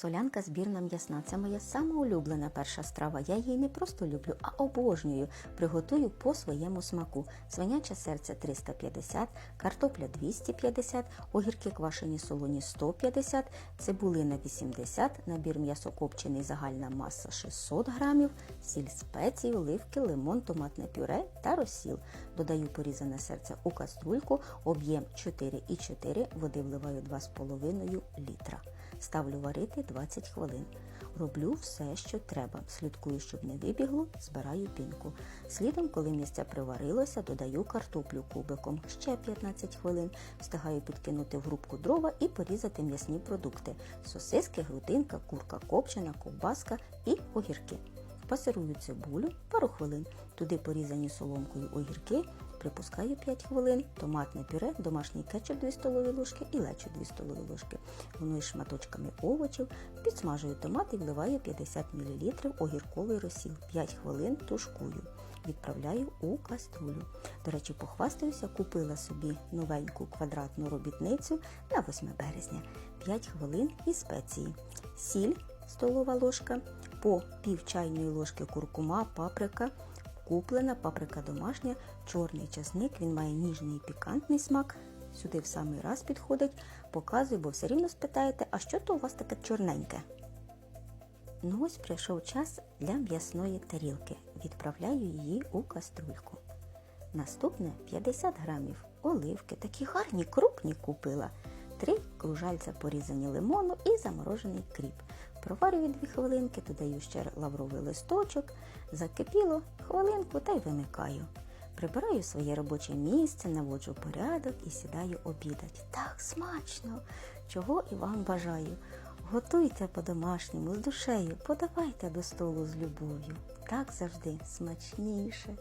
Солянка збірна м'ясна це моя сама улюблена перша страва. Я її не просто люблю, а обожнюю. Приготую по своєму смаку. Свиняче серце 350, картопля 250, огірки квашені солоні 150, цибулина 80, набір м'ясокопчений загальна маса 600 грамів, сіль спеції, оливки, лимон, томатне пюре та розсіл. Додаю порізане серце у каструльку, об'єм 4,4, води вливаю 2,5 літра. Ставлю варити 20 хвилин. Роблю все, що треба. Слідкую, щоб не вибігло, збираю пінку. Слідом, коли місце приварилося, додаю картоплю кубиком. Ще 15 хвилин. Встигаю підкинути в грубку дрова і порізати м'ясні продукти: сосиски, грудинка, курка копчена, ковбаска і огірки. Пасирую цибулю пару хвилин. Туди порізані соломкою огірки, припускаю 5 хвилин, томатне пюре, домашній кетчуп 2 столові ложки і лечо 2 столові ложки. Воно із шматочками овочів, підсмажую томат і вливаю 50 мл огірковий розсіл. 5 хвилин тушкую. Відправляю у каструлю. До речі, похвастаюся, купила собі новеньку квадратну робітницю на 8 березня. 5 хвилин і спеції. Сіль столова ложка, по пів чайної ложки куркума, паприка, куплена, паприка домашня, чорний часник, він має ніжний і пікантний смак. Сюди в самий раз підходить, показую, бо все рівно спитаєте, а що то у вас таке чорненьке? Ну ось прийшов час для м'ясної тарілки. Відправляю її у каструльку. Наступне 50 грамів оливки, такі гарні, крупні купила. Три кружальця порізані лимону і заморожений кріп. Проварюю 2 хвилинки, додаю ще лавровий листочок, закипіло хвилинку та й вимикаю. Прибираю своє робоче місце, наводжу порядок і сідаю обідать. Так смачно! Чого і вам бажаю. Готуйте по-домашньому з душею, подавайте до столу з любов'ю. Так завжди смачніше.